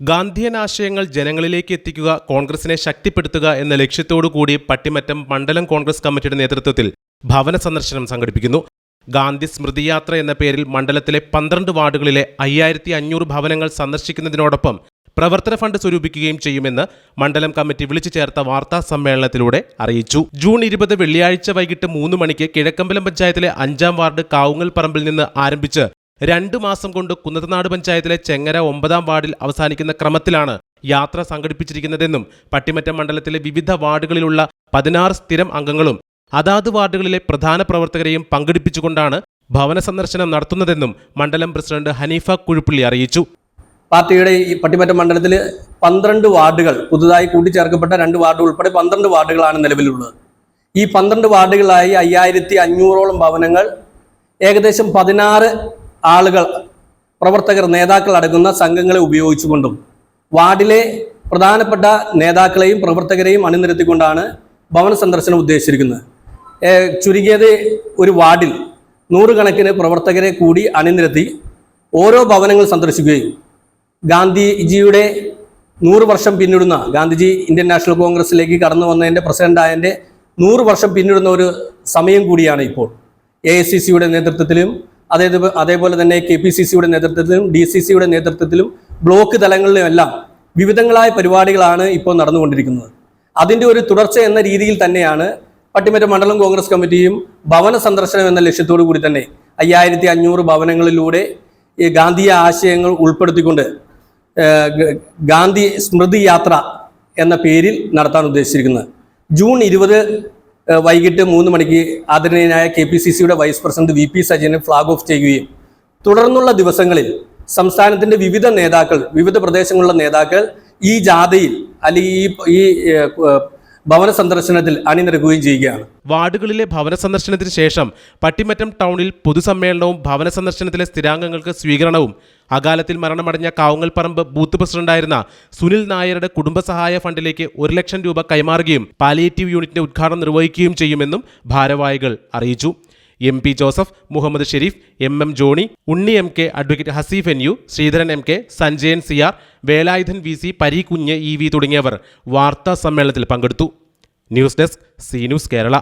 ഗാന്ധിയൻ ആശയങ്ങൾ ജനങ്ങളിലേക്ക് എത്തിക്കുക കോൺഗ്രസിനെ ശക്തിപ്പെടുത്തുക എന്ന ലക്ഷ്യത്തോടു കൂടി പട്ടിമറ്റം മണ്ഡലം കോൺഗ്രസ് കമ്മിറ്റിയുടെ നേതൃത്വത്തിൽ ഭവന സന്ദർശനം സംഘടിപ്പിക്കുന്നു. ഗാന്ധി സ്മൃതിയാത്ര എന്ന പേരിൽ മണ്ഡലത്തിലെ പന്ത്രണ്ട് വാർഡുകളിലെ അയ്യായിരത്തി അഞ്ഞൂറ് ഭവനങ്ങൾ സന്ദർശിക്കുന്നതിനോടൊപ്പം പ്രവർത്തന ഫണ്ട് സ്വരൂപിക്കുകയും ചെയ്യുമെന്ന് മണ്ഡലം കമ്മിറ്റി വിളിച്ചു ചേർത്ത വാർത്താ സമ്മേളനത്തിലൂടെ അറിയിച്ചു. ജൂൺ ഇരുപത് വെള്ളിയാഴ്ച വൈകിട്ട് മൂന്ന് മണിക്ക് കിഴക്കമ്പലം പഞ്ചായത്തിലെ അഞ്ചാം വാർഡ് കാവുങ്ങൽ പറമ്പിൽ നിന്ന് ആരംഭിച്ച് രണ്ടു മാസം കൊണ്ട് കുന്നത്തനാട് പഞ്ചായത്തിലെ ചെങ്ങര ഒമ്പതാം വാർഡിൽ അവസാനിക്കുന്ന ക്രമത്തിലാണ് യാത്ര സംഘടിപ്പിച്ചിരിക്കുന്നതെന്നും പട്ടിമറ്റം മണ്ഡലത്തിലെ വിവിധ വാർഡുകളിലുള്ള പതിനാറ് സ്ഥിരം അംഗങ്ങളും അതാത് വാർഡുകളിലെ പ്രധാന പ്രവർത്തകരെയും പങ്കെടുപ്പിച്ചുകൊണ്ടാണ് ഭവന സന്ദർശനം നടത്തുന്നതെന്നും മണ്ഡലം പ്രസിഡന്റ് ഹനീഫ കുഴുപ്പള്ളി അറിയിച്ചു. പാർട്ടിയുടെ ഈ പട്ടിമറ്റം മണ്ഡലത്തിൽ പന്ത്രണ്ട് വാർഡുകൾ പുതുതായി കൂട്ടിച്ചേർക്കപ്പെട്ട രണ്ട് വാർഡ് ഉൾപ്പെടെ പന്ത്രണ്ട് വാർഡുകളാണ് നിലവിലുള്ളത്. ഈ പന്ത്രണ്ട് വാർഡുകളായി അയ്യായിരത്തി അഞ്ഞൂറോളം ഭവനങ്ങൾ ഏകദേശം പതിനാറ് ആളുകൾ പ്രവർത്തകർ നേതാക്കൾ അടങ്ങുന്ന സംഘങ്ങളെ ഉപയോഗിച്ചുകൊണ്ടും വാർഡിലെ പ്രധാനപ്പെട്ട നേതാക്കളെയും പ്രവർത്തകരെയും അണിനിരത്തിക്കൊണ്ടാണ് ഭവന സന്ദർശനം ഉദ്ദേശിച്ചിരിക്കുന്നത്. ചുരുങ്ങിയത് ഒരു വാർഡിൽ നൂറുകണക്കിന് പ്രവർത്തകരെ കൂടി അണിനിരത്തി ഓരോ ഭവനങ്ങൾ സന്ദർശിക്കുകയും ഗാന്ധിജിയുടെ നൂറ് വർഷം പിന്നിടുന്ന ഗാന്ധിജി ഇന്ത്യൻ നാഷണൽ കോൺഗ്രസിലേക്ക് കടന്നു വന്നതിന്റെ പ്രസിഡന്റായതിന്റെ നൂറ് വർഷം പിന്നിടുന്ന ഒരു സമയം കൂടിയാണ് ഇപ്പോൾ. എ ഐ സി സിയുടെ നേതൃത്വത്തിലും അതേ അതേപോലെ തന്നെ കെ പി സി സിയുടെ നേതൃത്വത്തിലും ഡി സി സിയുടെ നേതൃത്വത്തിലും ബ്ലോക്ക് തലങ്ങളിലും എല്ലാം വിവിധങ്ങളായ പരിപാടികളാണ് ഇപ്പോൾ നടന്നുകൊണ്ടിരിക്കുന്നത്. അതിന്റെ ഒരു തുടർച്ച എന്ന രീതിയിൽ തന്നെയാണ് പട്ടിമറ്റ മണ്ഡലം കോൺഗ്രസ് കമ്മിറ്റിയും ഭവന സന്ദർശനം എന്ന ലക്ഷ്യത്തോടു കൂടി തന്നെ അയ്യായിരത്തി അഞ്ഞൂറ് ഭവനങ്ങളിലൂടെ ഈ ഗാന്ധിയ ആശയങ്ങൾ ഉൾപ്പെടുത്തിക്കൊണ്ട് ഗാന്ധി സ്മൃതി യാത്ര എന്ന പേരിൽ നടത്താൻ ഉദ്ദേശിച്ചിരിക്കുന്നത്. ജൂൺ ഇരുപത് വൈകിട്ട് മൂന്ന് മണിക്ക് ആദരണീയനായ കെ പി സി സിയുടെ വൈസ് പ്രസിഡന്റ് വി പി സജിന് ഫ്ളാഗ് ഓഫ് ചെയ്യുകയും തുടർന്നുള്ള ദിവസങ്ങളിൽ സംസ്ഥാനത്തിന്റെ വിവിധ നേതാക്കൾ വിവിധ പ്രദേശങ്ങളിലുള്ള നേതാക്കൾ ഈ ജാഥയിൽ അല്ലെങ്കിൽ ഈ ഭവന സന്ദർശനത്തിൽ അണിനിരക്കുകയും ചെയ്യുകയാണ്. വാർഡുകളിലെ ഭവന സന്ദർശനത്തിന് ശേഷം പട്ടിമറ്റം ടൗണിൽ പൊതുസമ്മേളനവും ഭവന സന്ദർശനത്തിലെ സ്ഥിരാംഗങ്ങൾക്ക് സ്വീകരണവും അകാലത്തിൽ മരണമടഞ്ഞ കാവുങ്ങൽപ്പറമ്പ് ബൂത്ത് പ്രസിഡന്റായിരുന്ന സുനിൽ നായരുടെ കുടുംബസഹായ ഫണ്ടിലേക്ക് ഒരു ലക്ഷം രൂപ കൈമാറുകയും പാലിയേറ്റീവ് യൂണിറ്റിന്റെ ഉദ്ഘാടനം നിർവഹിക്കുകയും ചെയ്യുമെന്നും ഭാരവാഹികൾ അറിയിച്ചു. M P Joseph Muhammad Sharif M M Johnny Unni M K advocate Haseef N U Sreedharan M K Sanjayan C R Velayudhan V C Pareekunju E V തുടങ്ങിയവർ വാർത്താ സമ്മേളനത്തിൽ പങ്കെടുത്തു. News desk C news Kerala.